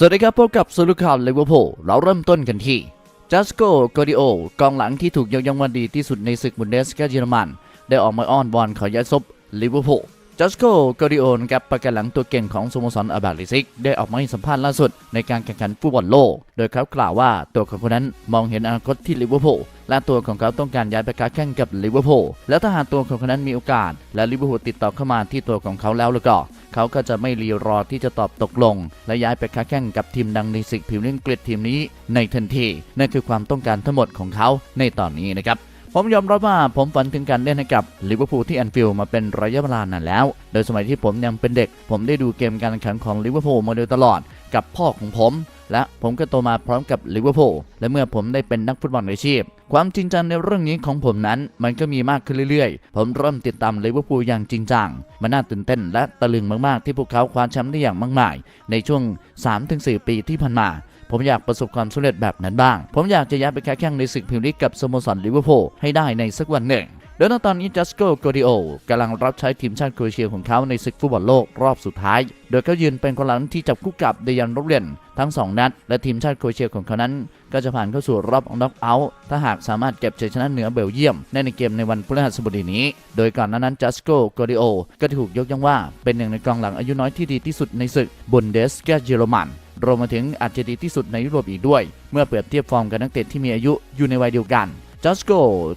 สวัสดีครับพบกับสรุปข่าวลิเวอร์พูลเราเริ่มต้นกันที่จัสโกโกดิโอกองหลังที่ถูกยกย่องว่าดีที่สุดในศึกบุนเดสกาเยอรมัน ได้ออกมาอ้อนวอนขอย้ายซบลิเวอร์พูลจัสโกโกดิโอนะครับประกันหลังตัวเก่งของสโมสรอาบาลิซิก ได้ออกมาให้สัมภาษณ์ล่าสุดในการแข่งขันฟุตบอลโลก โดยเขากล่าวว่าตัวของคนนั้นมองเห็นอนาคตที่ลิเวอร์พูล และตัวของเขาต้องการย้ายไปค้าแข่งกับลิเวอร์พูลและถ้าหากตัวของเขานั้นมีโอกาส และลิเวอร์พูลติดต่อเข้ามาที่ตัวของเขาแล้วแล้วก็เขาก็จะไม่รีรอที่จะตอบตกลง และย้ายไปค้าแข่งกับทีมดังในศึกพรีเมียร์ลีกอังกฤษทีมนี้ในทันทีนั่นคือความต้องการทั้งหมดของเขาในตอนนี้นะครับ ผมยอมรับว่าผมฝันถึงการเล่นให้กับลิเวอร์พูลที่แอนฟิลด์มาเป็นระยะเวลานานแล้ว โดยสมัยที่ผมยังเป็นเด็ก ผมได้ดูเกมการแข่งขันของลิเวอร์พูลมาโดยตลอดกับพ่อของผม และผมก็โตมาพร้อมกับลิเวอร์พูลและเมื่อผมได้เป็นนักฟุตบอลอาชีพ ความจริงจังในเรื่องนี้ของผมนั้น มันก็มีมากขึ้นเรื่อยๆ ผมเริ่มติดตามลิเวอร์พูลอย่างจริงจังมันน่าตื่นเต้นและตะลึงมากๆ ที่พวกเขาคว้าแชมป์ได้อย่างมากมายในช่วง 3-4 ปีที่ผ่านมา ผมอยากประสบความสำเร็จแบบนั้นบ้าง ผมอยากจะย้ายไปแข่งขันในศึกพรีเมียร์ลีกกับสโมสรลิเวอร์พูลให้ได้ในสักวันหนึ่งโดยตอนนี้จัสโกโกดิโอกำลังรับใช้ทีมชาติโครเอเชียของเขาในศึกฟุตบอลโลกรอบสุดท้าย โดยเขายืนเป็นคนหลังที่จับคู่กับเดยันโรเรียนทั้ง 2 นัด และทีมชาติโครเอเชียของเขานั้น ก็จะผ่านเข้าสู่รอบน็อกเอาท์ถ้าหากสามารถเก็บชัยชนะเหนือเบลเยียมในในเกมในวันพฤหัสบดีนี้ โดยก่อนหน้านั้นจัสโกโกดิโอก็ถูกยกย่องว่าเป็นหนึ่งในกองหลังอายุน้อยที่ดีที่สุดในศึกบุนเดสกาเยอรมัน รวมมาถึงอาจจะดีที่สุดในยุโรปอีกด้วย เมื่อเปรียบเทียบฟอร์มกับนักเตะที่มีอายุอยู่ในวัยเดียวกันจัสโก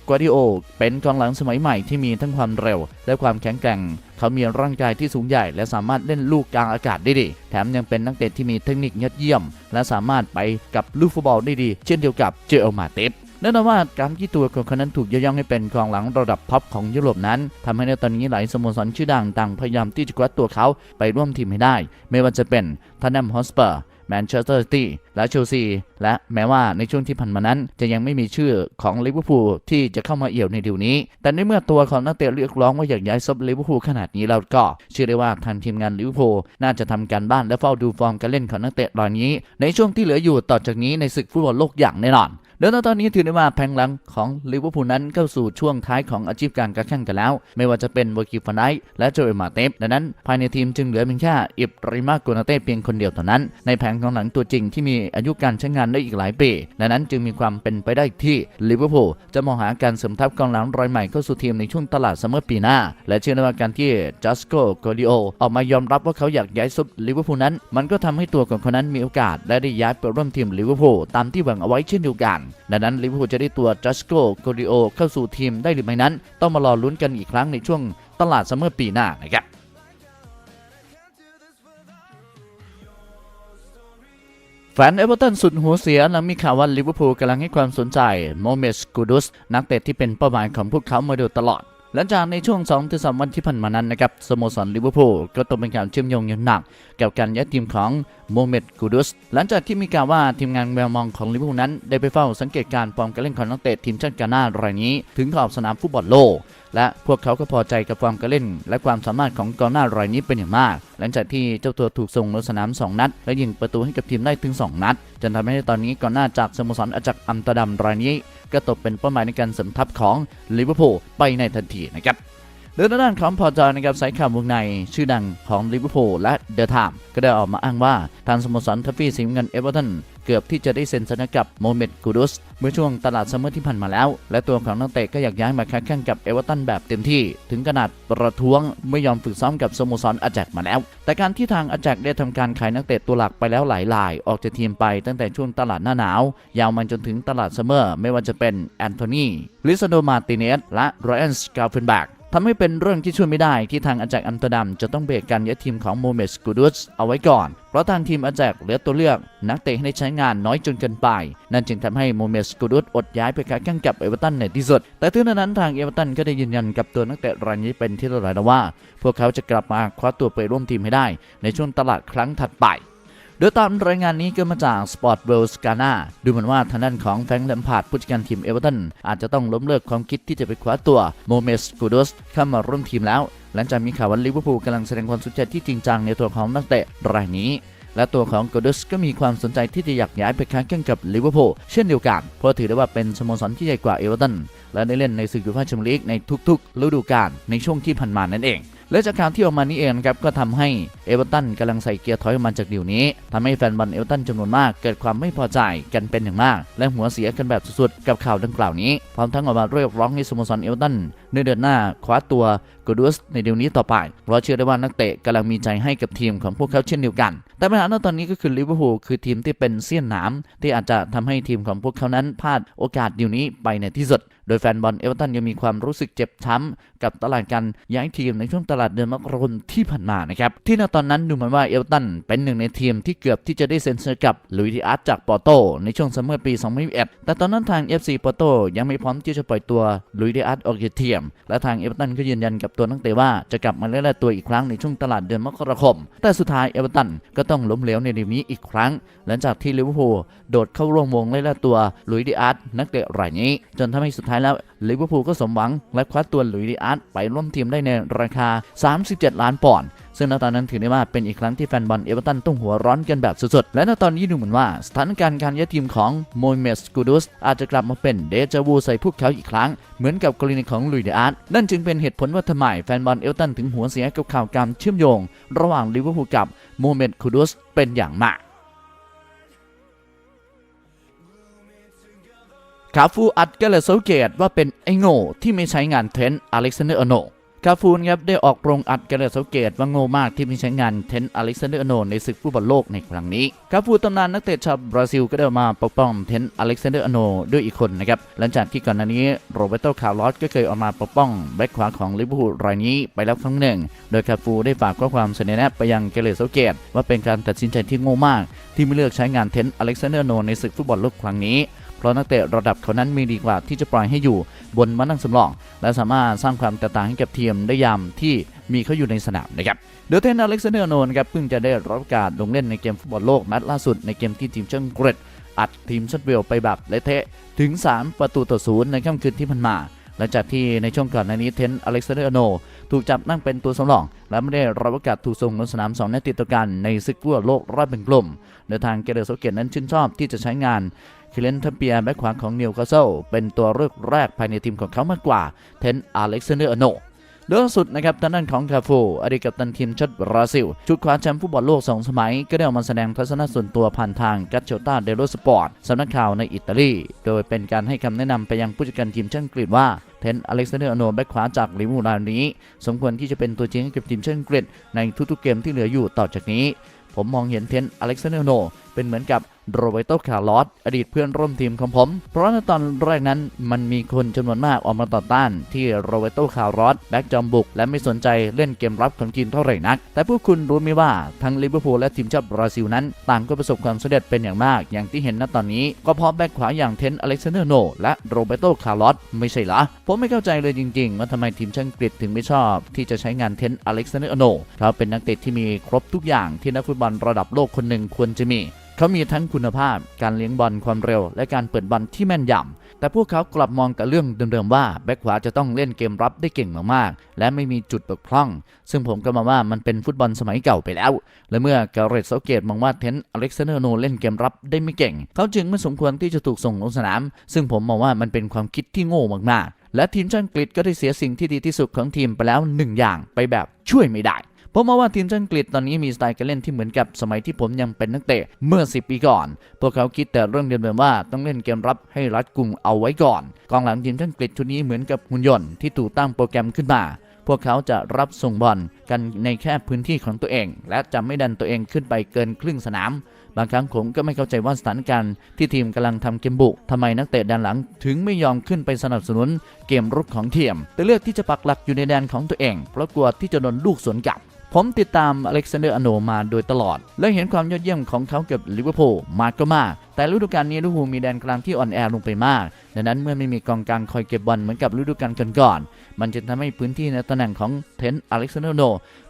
กวาดิโอ เป็นกองหลังสมัยใหม่ที่มีทั้งความเร็ว และความแข็งแกร่ง เขามีร่างกายที่สูงใหญ่ และสามารถเล่นลูกกลางอากาศได้ดี แถมยังเป็นนักเตะที่มีเทคนิคยอดเยี่ยม และสามารถไปกับลูกฟุตบอลได้ดี เช่นเดียวกับเจอมาเตฟแน่นอนว่าการที่ตัวของเขานั้นถูกยกย่องให้เป็นกองหลังระดับท็อปของยุโรปนั้นทำให้ในตอนนี้หลายสโมสรชื่อดังต่างพยายามที่จะคว้าตัวเขาไปร่วมทีมให้ได้ ไม่ว่าจะเป็นทันแนมฮอสเปอร์ แมนเชสเตอร์ซิตี้และเชลซีและแม้ว่าในช่วงที่ผ่านมานั้น จะยังไม่มีชื่อของลิเวอร์พูลที่จะเข้ามาเอี่ยวในดีลนี้ แต่ในเมื่อตัวของนักเตะเรียกร้องว่าอยากย้ายซบลิเวอร์พูลขนาดนี้แล้วก็เชื่อได้ว่าทางทีมงานลิเวอร์พูลน่าจะทำการบ้านและเฝ้าดูฟอร์มการเล่นของนักเตะรายนี้ ในช่วงที่เหลืออยู่ต่อจากนี้ในศึกฟุตบอลโลกอย่างแน่นอน โดยณตอนนี้ถือได้ว่าแผงหลังของลิเวอร์พูลนั้นเข้าสู่ช่วงท้ายของอาชีพการกระแข่งกันแล้ว ไม่ว่าจะเป็นวอร์กิฟันไดและโจเอมาเตฟดังนั้น ภายในทีมจึงเหลือเพียงแค่อิบริมาโกนาเต้เพียงคนเดียวเท่านั้น ในแผงของหลังตัวจริงที่มีอายุการใช้งานได้อีกหลายปี ดังนั้นจึงมีความเป็นไปได้ที่ลิเวอร์พูลจะมองหาการเสริมทัพกองหลังรายใหม่เข้าสู่ทีมในช่วงตลาดซัมเมอร์ปีหน้า และเชื่อได้ว่าการที่จัสโกโกดิโอออกมายอมรับว่าเขาอยากย้ายซุปลิเวอร์พูลนั้น มันก็ทำให้ตัวของเขานั้นมีโอกาสและได้ย้ายไปร่วมทีมลิเวอร์พูลตามที่หวังเอาไว้เช่นเดียวกันดังนั้นลิเวอร์พูลจะได้ตัวจัสโกโกริโอเข้าสู่ทีมได้หรือไม่นั้น ต้องมารอลุ้นกันอีกครั้งในช่วงตลาดซัมเมอร์ปีหน้านะครับแฟนเอเวอร์ตันสุดหัวเสียหลังมีข่าวว่าลิเวอร์พูลกำลังให้ความสนใจโมเมสกูดุสนักเตะที่เป็นเป้าหมายของพวกเขามาโดยตลอด หลังจากในช่วง2อถึงสวันที่ผ่านมานั้นนะครับสโมสรลิเวอร์พูลก็ต้องเป็นการเชื่อมโยงอย่างหนักเกี่ยวกับการย้ายทีมของโมเมดกูดุสหลังจากที่มีข่าวว่าทีมงานแมวมองของลิเวอร์พูลนั้น ได้ไปเฝ้าสังเกตการณ์ฟอร์มการเล่นของนักเตะทีมชาติกาน่ารายนี้ ถึงขอบสนามฟุตบอลโลก และพวกเขาก็พอใจกับฟอร์มการเล่น และความสามารถของกองหน้ารายนี้เป็นอย่างมาก หลังจากที่เจ้าตัวถูกส่งลงสนาม 2 นัด และยิงประตูให้กับทีมได้ถึง 2 นัด จนทำให้ตอนนี้กองหน้าจากสโมสรอาจักอัมตอร์ดัมรายนี้ ก็ตกเป็นเป้าหมายในการเสริมทัพของลิเวอร์พูลไปในทันทีนะครับโดยทางด้านของพอจอนะครับสายข่าววงในชื่อดังของลิเวอร์พูลและเดอะไทม์ก็ได้ออกมาอ้างว่า ทางสโมสรทัฟฟี่สีน้ำเงินเอเวอร์ตัน เกือบที่จะได้เซ็นสัญญากับโมเมดกูดุสเมื่อช่วงตลาดซัมเมอร์ที่ผ่านมาแล้ว และตัวของนักเตะก็อยากย้ายมาแข่งกับเอเวอร์ตันแบบเต็มที่ ถึงขนาดประท้วงไม่ยอมฝึกซ้อมกับสโมสรอาแจกมาแล้ว แต่การที่ทางอาแจกได้ทำการขายนักเตะตัวหลักไปแล้วหลายราย ออกจากทีมไปตั้งแต่ช่วงตลาดหน้าหนาว ยาวมาจนถึงตลาดซัมเมอร์ไม่ว่าจะเป็นแอนโทนีลิซาโดมาติเนสและไรอันสกาเฟนแบก ทำให้เป็นเรื่องที่ช่วยไม่ได้ที่ทางอาแจกอัมตดัมจะต้องเบรกการย้ายทีมของโมเมสกูดุสเอาไว้ก่อน เพราะทางทีมอาแจกเหลือตัวเลือก นักเตะให้ได้ใช้งานน้อยจนเกินไป นั่นจึงทำให้โมเมสกูดุสอดย้ายไปค้าแข่งกับเอเวอร์ตันในที่สุด แต่ถึงนั้นทางเอเวอร์ตันก็ได้ยืนยันกับตัวนักเตะรายนี้เป็นที่เรียบร้อยแล้วว่า พวกเขาจะกลับมาคว้าตัวไปร่วมทีมให้ได้ ในช่วงตลาดครั้งถัดไป โดยตามรายงานนี้ก็มาจาก Sport w o r l d s g a n a ดูเหมือนว่าทางด้านของแฟรงค์แลมพาร์ดผู้จัดการทีมเอเวอร์ตันอาจจะต้องล้มเลิกความคิดที่จะไปคว้าตัวโมเมสกูดสเข้ามาร่วมทีมแล้ว หลังจากมีข่าวว่าลิเวอร์พูลกำลังแสดงความสนใจที่จริงจังในตัวของนักเตะรายนี้และตัวของโกดุสก็มีความสนใจที่จะอยากย้ายไปค้าแข่งกับลิเวอร์พูลเช่นเดียวกัน เพราะถือได้ว่าเป็นสโมสรที่ใหญ่กว่าเอเวอร์ตันและได้เล่นในศึกยูฟ่าแชมเปี้ยนลีกในทุกๆฤดูกาลในช่วงที่ผ่านมานั่นเอง และจากข่าวที่ออกมานี้เองครับก็ทำให้เอเวอร์ตันกำลังใส่เกียร์ถอยออกมาจากดีลนี้ทำให้แฟนบอลเอเวอร์ตันจำนวนมากเกิดความไม่พอใจกันเป็นอย่างมาก และหัวเสียกันแบบสุดๆกับข่าวดังกล่าวนี้พร้อมทั้งออกมาเรียกร้องให้สโมสรเอเวอร์ตันในเดือนหน้าคว้าตัวกูดูสในเดีลนี้ต่อไป เพราะเชื่อได้ว่านักเตะกำลังมีใจให้กับทีมของพวกเขาเช่นเดียวกัน แต่ปัญหาณตอนนี้ก็คือลิเวอร์พูลคือทีมที่เป็นเสี้ยนหนามที่อาจจะทำให้ทีมของพวกเขานั้นพลาดโอกาสดีลนี้ไปในที่สุดโดยแฟนบอลเอเวอร์ตันยังมีความรู้สึกเจ็บช้ำกับตลาดการย้ายทีมในช่วงตลาดเดือนมกราคมที่ผ่านมานะครับที่ณตอนนั้นดูเหมือนว่าเอเวอร์ตันเป็นหนึ่งในทีมที่เกือบที่จะได้เซ็นเซอร์กับลุยดิอาร์ตจากปอร์โตในช่วงซัมเมอร์ปี 2021 แต่ตอนนั้นทาง FC ปอร์โตยังไม่พร้อมที่จะปล่อยตัวลุยดิอาร์ตออกจากทีมและทางเอเวอร์ตันก็ยืนยันกับตัวนักเตะว่าจะกลับมาเล่นตัวอีกครั้งในช่วงตลาดเดือนมกราคม แต่สุดท้ายเอเวอร์ตันก็ต้องล้มเหลวในดีลนี้อีกครั้ง หลังจากที่ลิเวอร์พูลโดดเข้าร่วมวงเล่นตัวลุยดิอาร์นักเตะรายนี้ จนทำให้สุดท้ายแล้วลิเวอร์พูลก็สมหวัง และคว้าตัวลุยดิอาร์ตไปร่วมทีมได้ในราคา 37 ล้านปอนด์ซึ่งณตอนนั้นถือได้ว่าเป็นอีกครั้งที่แฟนบอลเอเวอร์ตันต้องหัวร้อนกันแบบสุดๆ และณตอนนี้ดูเหมือนว่า สถานการณ์การย้ายทีมของโมเมสกูดุสอาจจะกลับมาเป็นเดจาวูใส่พวกเขาอีกครั้ง เหมือนกับกรณีของลุยเดอาร์ตนั่นจึงเป็นเหตุผลว่าทำไมแฟนบอลเอเวอร์ตันถึงหัวเสียกับข่าวการเชื่อมโยง ระหว่างลิเวอร์พูลกับโมเมสกูดุสเป็นอย่างมาก คาฟูอัดก็เลยสังเกตว่าเป็นไอ้โง่ที่ไม่ใช้งานเทรนต์อเล็กซานเดอร์อโนคาฟูนครับได้ออกโรงอัดก็เลยสังเกตว่าโง่มากที่ไม่ใช้งานเทนต์อเล็กซานเดอร์อโนในศึกฟุตบอลโลกในครั้งนี้คาฟูตำนานนักเตะชาวบราซิลก็ได้มาปกป้องเทนต์อเล็กซานเดอร์อโนด้วยอีกคนนะครับหลังจากที่ก่อนหน้านี้โรเบโตคาร์ลอสก็เคยออกมาปกป้องแบ็คขวาของลิเวอร์พูลรายนี้ไปแล้วครั้งหนึ่ง โดยคาฟูได้ฝากข้อความเสนอแนะไปยังเกเรสังเกตว่าเป็นการตัดสินใจที่โง่มาก ที่ไม่เลือกใช้งานเทนอเล็กซานเดอร์โนในศึกฟุตบอลโลกครั้งนี้ เพราะนักเตะระดับเขานั้นมีดีกว่าที่จะปล่อยให้อยู่บนมานั่งสำรอง และสามารถสร้างความแตกต่างให้กับทีมได้ยามที่มีเขาอยู่ในสนามนะครับโดยเทนอเล็กซานเดอร์โนนครับเพิ่งจะได้รับกาสลงเล่นในเกมฟุตบอลโลกนัดล่าสุดในเกมที่ทีมเชิงกรดอัดทีมชัดเวลไปแบบเละเทะถึง 3 ประตูต่อศูนย์ในค่ำคืนที่ผ่านมา หลังจากที่ในช่วงก่อนหน้านี้เทนอเล็กซานเดอร์โน ถูกจับนั่งเป็นตัวสำรอง และไม่ได้รับโอกาสถูกส่งลงสนาม2นัดติดต่อกันในศึกฟุตบอลโลกรอบเป็นกลุ่มโดยทางเกเรโซเกตนั้นชื่นชอบที่จะใช้งาน คิเลนทัมเปียแบ็คขวาของนิวคาสเซิลเป็นตัวเลือกแรกภายในทีมของเขามากกว่า เทนต์อเล็กซานเดอร์โนล่าสุดนะครับทางด้านของคาฟูอดีตกัปตันทีมชาติบราซิล ชุดคว้าแชมป์ฟุตบอลโลก 2 สมัย ก็ได้ออกมาแสดงทัศนะส่วนตัวผ่านทางกัตโชตาเดโรสปอร์ตสำนักข่าวในอิตาลี โดยเป็นการให้คำแนะนำไปยังผู้จัดการทีมชาติอังกฤษว่า เทนต์อเล็กซานเดอร์อโนแบ็คขวาจากลิเวอร์พูลรายนี้ สมควรที่จะเป็นตัวจริงให้กับทีมชาติอังกฤษในทุกๆเกมที่เหลืออยู่ต่อจากนี้ ผมมองเห็นเทนต์อเล็กซานเดอร์โนเป็นเหมือนกับ โรเบโตคาร์ลอสอดีตเพื่อนร่วมทีมของผม เพราะในตอนแรกนั้นมันมีคนจำนวนมากออกมาต่อต้าน ที่โรเบโตคาร์ลอสแบ็กจอมบุก และไม่สนใจเล่นเกมรับของทีมเท่าไหร่นัก แต่พวกคุณรู้ไหมว่าทั้งลิเวอร์พูลและทีมชาติบราซิลนั้น ต่างก็ประสบความสำเร็จเป็นอย่างมาก อย่างที่เห็นณตอนนี้ ก็เพราะแบ็กขวาอย่างเทนต์อเล็กซานเดอร์โนและโรเบโตคาร์ลอสไม่ใช่เหรอผมไม่เข้าใจเลยจริง ๆ ว่าทำไมทีมชาติอังกฤษถึงไม่ชอบ ที่จะใช้งานเทนต์อเล็กซานเดอร์โนเขาเป็นนักเตะที่มีครบทุกอย่างที่นักฟุตบอลระดับโลกคนหนึ่งควรจะมี เขามีทั้งคุณภาพ การเลี้ยงบอลความเร็ว และการเปิดบอลที่แม่นยำ แต่พวกเขากลับมองแต่เรื่องเดิมๆว่าแบ็คขวาจะต้องเล่นเกมรับได้เก่งมากๆ และไม่มีจุดบกพร่อง ซึ่งผมก็มองว่ามันเป็นฟุตบอลสมัยเก่าไปแล้ว และเมื่อการเรตเซาเกตมองว่าเทนต์อเล็กซานเดอร์โนเล่นเกมรับได้ไม่เก่ง เขาจึงไม่สมควรที่จะถูกส่งลงสนาม ซึ่งผมมองว่ามันเป็นความคิดที่โง่มากๆและทีมชาติอังกฤษก็ได้เสียสิ่งที่ดีที่สุดของทีมไปแล้วหนึ่งอย่างไปแบบช่วยไม่ได้ ผมมองว่าทีมชาติอังกฤษตอนนี้มีสไตล์การเล่นที่เหมือนกับสมัยที่ผมยังเป็นนักเตะเมื่อ 10 ปีก่อน พวกเขาคิดแต่เรื่องเดิมๆว่าต้องเล่นเกมรับให้รัดกุมเอาไว้ก่อน กองหลังทีมชาติอังกฤษชุดนี้เหมือนกับหุ่นยนต์ที่ถูกตั้งโปรแกรมขึ้นมาพวกเขาจะรับส่งบอลกันในแค่พื้นที่ของตัวเอง และจะไม่ดันตัวเองขึ้นไปเกินครึ่งสนาม บางครั้งผมก็ไม่เข้าใจว่าสถานการณ์ที่ทีมกำลังทำเกมบุกทำไมนักเตะด้านหลัง ถึงไม่ยอมขึ้นไปสนับสนุนเกมรุกของทีม แต่เลือกที่จะปักหลักอยู่ในแดนของตัวเอง เพราะกลัวที่จะโดนลูกสวนกลับ ผมติดตามอเล็กซานเดอร์อโนมาโดยตลอด และเห็นความยอดเยี่ยมของเขากับลิเวอร์พูลมากก็มาก แต่ฤดูกาลนี้ลิเวอร์พูลมีแดนกลางที่อ่อนแอลงไปมาก ดังนั้นเมื่อไม่มีกองกลางคอยเก็บบอลเหมือนกับฤดูกาลก่อนๆมันจะทำให้พื้นที่ในตำแหน่งของเทนอเล็กซานเดอร์โน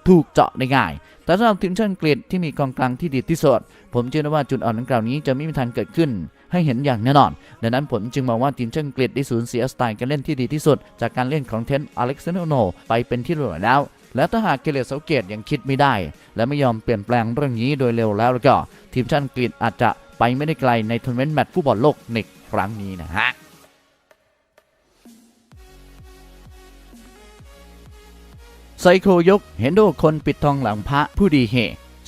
ถูกเจาะได้ง่าย แต่สำหรับทีมชาติอังกฤษที่มีกองกลางที่ดีที่สุดผมเชื่อว่าจุดอ่อนดังกล่าวนี้จะไม่มีทางเกิดขึ้นให้เห็นอย่างแน่นอน ดังนั้นผมจึงมองว่าทีมชาติอังกฤษได้สูญเสียสไตล์การเล่นที่ดีที่สุด จากการเล่นของเทนอเล็กซานเดอร์โนไปเป็นที่รียบร้อยแล้ว และถ้าหากเกเรตเซาเกตยังคิดไม่ได้ และไม่ยอมเปลี่ยนแปลงเรื่องนี้โดยเร็วแล้วแล้วก็ทีมชาติอังกฤษอาจจะไปไม่ได้ไกลในทัวร์นาเมนต์แมตช์ฟุตบอลโลกในครั้งนี้นะฮะไซโคยกเห็นโดคนปิดทองหลังพระผู้ดีเฮ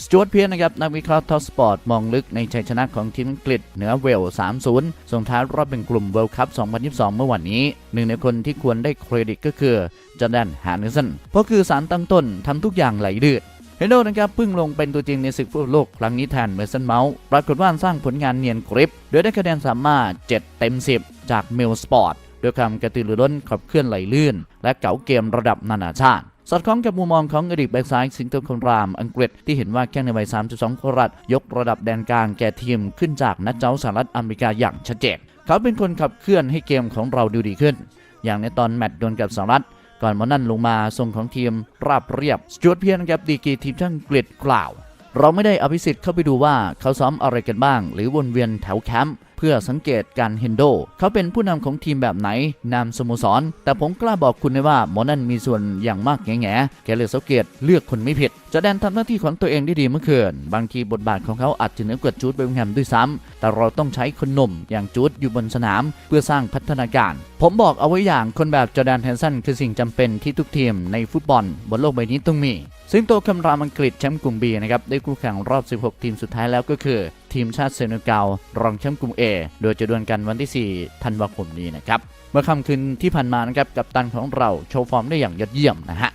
สจวตเพียร์นะครับนักวิเคราะห์ทอสปอร์ต มองลึกในชัยชนะของทีมอังกฤษเหนือเวล 3-0 ส่งท้ายรอบเป็นกลุ่มเวลคัพ 2022 เมื่อวันนี้ หนึ่งในคนที่ควรได้เครดิตก็คือจอร์แดนแฮนเดอร์สันเพราะคือสารตั้งต้นทำทุกอย่างไหลลื่นเฮนโดนะครับเพิ่งลงเป็นตัวจริงในศึกฟุตบอลโลกครั้งนี้แทนเมอร์สันเมาส์ปรากฏว่าสร้างผลงานเนียนกริบโดยได้คะแนนสามารถ 7 เต็ม 10 จากเมลสปอร์ตด้วยความกระตือรือร้นขับเคลื่อนไหลลื่น และเก๋าเกมระดับนานาชาติ สอดคล้องกับมุมมองของอดีตแบ็กซ้ายสิงโตคนรามอังกฤษที่เห็นว่าแข้งในวัย 3.2 กรัตยกระดับแดนกลางแก่ทีมขึ้นจากนักเจ้าสหรัฐอเมริกาอย่างชัดเจนเขาเป็นคนขับเคลื่อนให้เกมของเราดูดีขึ้น อย่างในตอนแมตช์ดวลกับสหรัฐก่อนมานั่นลงมาทรงของทีมราบเรียบสจวตเพียนกับดีกีทีมช่างกลีดกล่าว เราไม่ได้อภิสิทธิ์เข้าไปดูว่าเขาซ้อมอะไรกันบ้าง หรือวนเวียนแถวแคมป์เพื่อสังเกตการเฮนโด เขาเป็นผู้นำของทีมแบบไหนนามสโมสร แต่ผมกล้าบอกคุณเลยว่าหมอนั่นมีส่วนอย่างมากแง่แง่แกเลยสังเกตเลือกคนไม่ผิดจอแดนทำหน้าที่ของตัวเองได้ดีเมื่อคืน บางทีบทบาทของเขาอาจจะเหนือกว่าจูดเบลแฮมด้วยซ้ำแต่เราต้องใช้คนหนุ่มอย่างจูดอยู่บนสนาม เพื่อสร้างพัฒนาการ ผมบอกเอาไว้อย่างคนแบบจอแดนแฮนสันคือสิ่งจำเป็นที่ทุกทีมในฟุตบอลบนโลกใบนี้ต้องมี ซึ่งตัวคำรามอังกฤษแชมป์กลุ่ม B นะครับได้คู่แข่งรอบ 16 ทีมสุดท้ายแล้วก็คือ ทีมชาติเซเนกัลรองแชมป์กลุ่ม A โดยจะดวลกันวันที่ 4 ธันวาคมนี้นะครับ เมื่อค่ำคืนที่ผ่านมานะครับกับตันของเราโชว์ฟอร์มได้อย่างยอดเยี่ยมนะฮะ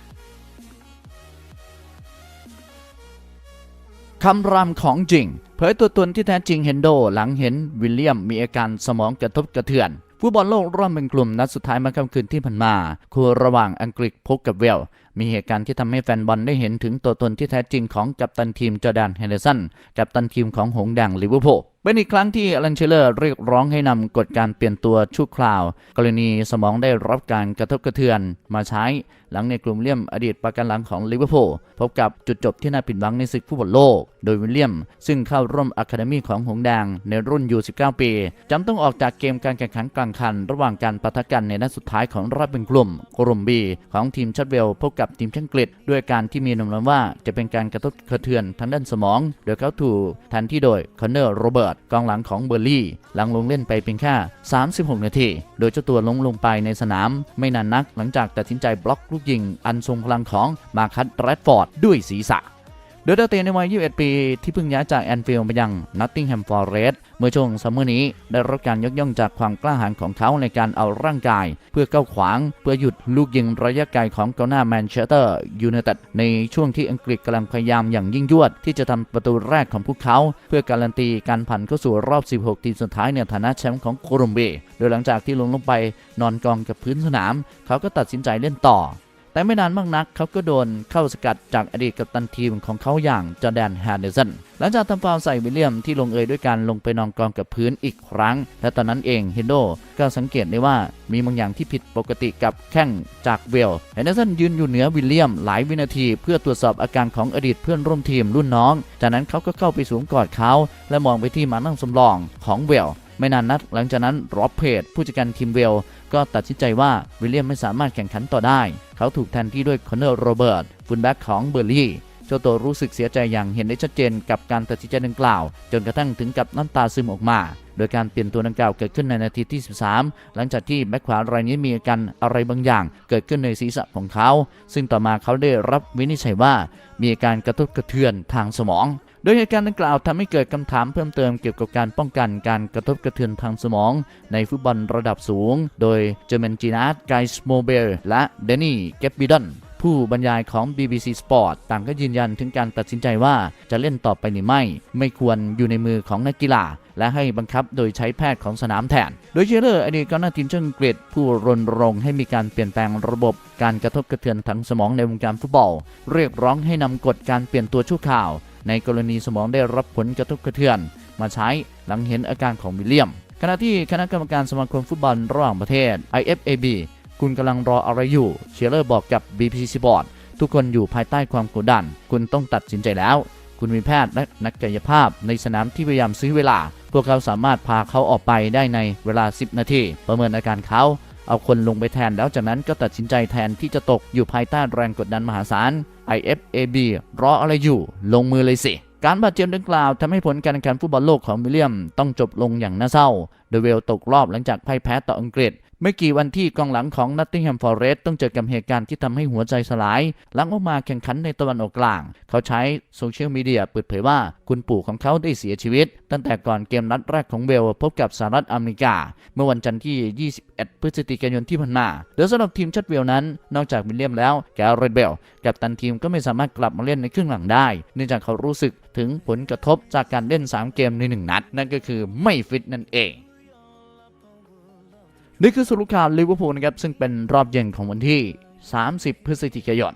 คำรามของจริง เผยตัวตนที่แท้จริงเฮนโดหลังเห็นวิลเลียมมีอาการสมองกระทบกระเทือนฟุตบอลโลกรอบเป็นกลุ่มนัดสุดท้ายเมื่อค่ำคืนที่ผ่านมาคู่ระหว่างอังกฤษพบกับเวล มีเหตุการณ์ที่ทำให้แฟนบอลได้เห็นถึงตัวตนที่แท้จริงของกัปตันทีมจอแดนเฮนเดอร์สันกัปตันทีมของหงแดงลิเวอร์พูลเป็นอีกครั้งที่อลันเชลเลอร์เรียกร้องให้นำกฎการเปลี่ยนตัวชั่วคราว กรณีสมองได้รับการกระทบกระเทือน มาใช้หลังในกลุ่มเลี่ยมอดีตประกันหลังของลิเวอร์พูลพบกับจุดจบที่น่าผิดหวังในศึกฟุตบอลโลก โดยวิลเลียม ซึ่งเข้าร่วมอะคาเดมีของหงแดงในรุ่นยู19 ปีจำต้องออกจากเกมการแข่งขันกลางคัน ระหว่างการปะทะกันในนัดสุดท้ายของรอบเป็นกลุ่มกลุ่มบีของทีมชัดเวลพบกับทีมชังกฤษด้วยการที่มีนวโน้มว่าจะเป็นการกระทบกระเทือนทางด้านสมอง โดยเขาถูกแทนที่โดยคอนเนอร์โรเบิร์ตกองหลังของเบอร์ลี่ หลังลงเล่นไปเพียงแค่ 36 นาที โดยเจ้าตัวลงลงไปในสนามไม่นานนักหลังจากตัดสินใจบล็อกลูกยิงอันทรงพลังของมาคัตแรดฟอร์ดด้วยศีรษะ ดยดาวเตะในวัย 21 ปี ที่เพิ่งย้ายจากแอนฟิลด์ไปยังนอตติงแฮมฟอร์เรสต์เมื่อช่วงซัมเมอร์นี้ได้รับการยกย่องจากความกล้าหาญของเขาในการเอาร่างกาย เพื่อก้าวขวาง เพื่อหยุดลูกยิงระยะไกลของกองหน้าแมนเชสเตอร์ยูไนเต็ดในช่วงที่อังกฤษกำลังพยายามอย่างยิ่งยวด ที่จะทำประตูแรกของพวกเขา เพื่อการันตีการผ่านเข้าสู่รอบ 16 ทีมสุดท้ายในฐานะแชมป์ของโคลอมเบียโดยหลังจากที่ลงลงไปนอนกองกับพื้นสนาม เขาก็ตัดสินใจเล่นต่อ แต่ไม่นานมากนักเขาก็โดนเข้าสกัดจากอดีตกัปตันทีมของเขาอย่างจอแดนแฮนเดอร์สันหลังจากทำฟาวล์ใส่วิลเลียมที่ลงเอยด้วยการลงไปนอนกองกับพื้นอีกครั้ง และตอนนั้นเองเฮนโดก็สังเกตได้ว่ามีบางอย่างที่ผิดปกติกับแข้งจากเวลแฮนเดอร์สันยืนอยู่เหนือวิลเลียมหลายวินาที เพื่อตรวจสอบอาการของอดีตเพื่อนร่วมทีมรุ่นน้อง จากนั้นเขาก็เข้าไปสวมกอดเขาและมองไปที่มานั่งสำรองของเวล ไม่นานนักหลังจากนั้นรอบเพจผู้จัดการทีมเวล ก็ตัดสินใจว่าวิลเลียมไม่สามารถแข่งขันต่อได้ เขาถูกแทนที่ด้วยคอนเนอร์โรเบิร์ตฟุลแบ็กของเบอร์ลี่เจ้าตัวรู้สึกเสียใจอย่างเห็นได้ชัดเจนกับการตัดสินใจดังกล่าว จนกระทั่งถึงกับน้ำตาซึมออกมา โดยการเปลี่ยนตัวดังกล่าวเกิดขึ้นในนาทีที่ 13 หลังจากที่แบ็คขวารายนี้มีอาการอะไรบางอย่าง เกิดขึ้นในศีรษะของเขา ซึ่งต่อมาเขาได้รับวินิจฉัยว่า มีอาการกระทบกระเทือนทางสมอง โดยเหตุการณ์ดังกล่าวทำให้เกิดคำถามเพิ่มเติมเกี่ยวกับการป้องกันการกระทบกระเทือนทางสมอง ในฟุตบอลระดับสูง โดยเจอร์เมนจีนาร์ดไกส์โมเบลและเดนนี่เกปบิดอนผู้บรรยายของ BBC Sport ต่างก็ยืนยันถึงการตัดสินใจว่าจะเล่นต่อไปหรือไม่ ไม่ควรอยู่ในมือของนักกีฬา และให้บังคับโดยใช้แพทย์ของสนามแทน โดยเชลเลอร์อดีตกองหน้าทีมชาติอังกฤษผู้รณรงค์ให้มีการเปลี่ยนแปลงระบบการกระทบกระเทือนทางสมองในวงการฟุตบอล เรียกร้องให้นำกฎการเปลี่ยนตัวชั่วคราว ในกรณีสมองได้รับผลกระทบกระเทือน มาใช้หลังเห็นอาการของวิลเลียม ขณะที่คณะกรรมการสมาคมฟุตบอลระหว่างประเทศ IFAB คุณกำลังรออะไรอยู่ เชลเลอร์บอกกับ BBC Sport ทุกคนอยู่ภายใต้ความกดดัน คุณต้องตัดสินใจแล้ว คุณมีแพทย์และนักกายภาพในสนามที่พยายามซื้อเวลา พวกเขาสามารถพาเขาออกไปได้ในเวลา 10 นาที ประเมินอาการเขา เอาคนลงไปแทนแล้วจากนั้นก็ตัดสินใจแทนที่จะตกอยู่ภายใต้แรงกดดันมหาศาล IFAB รออะไรอยู่ ลงมือเลยสิ การบาดเจ็บดังกล่าวทำให้ผลการแข่งขันฟุตบอลโลกของวิลเลียมต้องจบลงอย่างน่าเศร้า โดยเวลตกรอบหลังจากพ่ายแพ้ต่ออังกฤษ ไม่กี่วันที่กองหลังของ Nottingham Forest ต้องเจอกับเหตุการณ์ที่ทำให้หัวใจสลาย หลังออกมาแข่งขันในตะวันออกกลาง เขาใช้โซเชียลมีเดียเปิดเผยว่า คุณปู่ของเขาได้เสียชีวิต ตั้งแต่ก่อนเกมนัดแรกของเวลพบกับสหรัฐอเมริกา เมื่อวันจันทร์ที่ 21 พฤศจิกายนที่ผ่านมาโดยสำหรับทีมชัดเวลนั้น นอกจากวิลเลียมแล้วแกเรตเบลกับตันทีมก็ไม่สามารถกลับมาเล่นในครึ่งหลังได้ เนื่องจากเขารู้สึกถึงผลกระทบจากการเล่น 3 เกมใน 1 นัด นั่นก็คือไม่ฟิตนั่นเอง นี่คือสรุปข่าวลิเวอร์พูลนะครับซึ่งเป็นรอบเย็นของวันที่ 30 พฤศจิกายน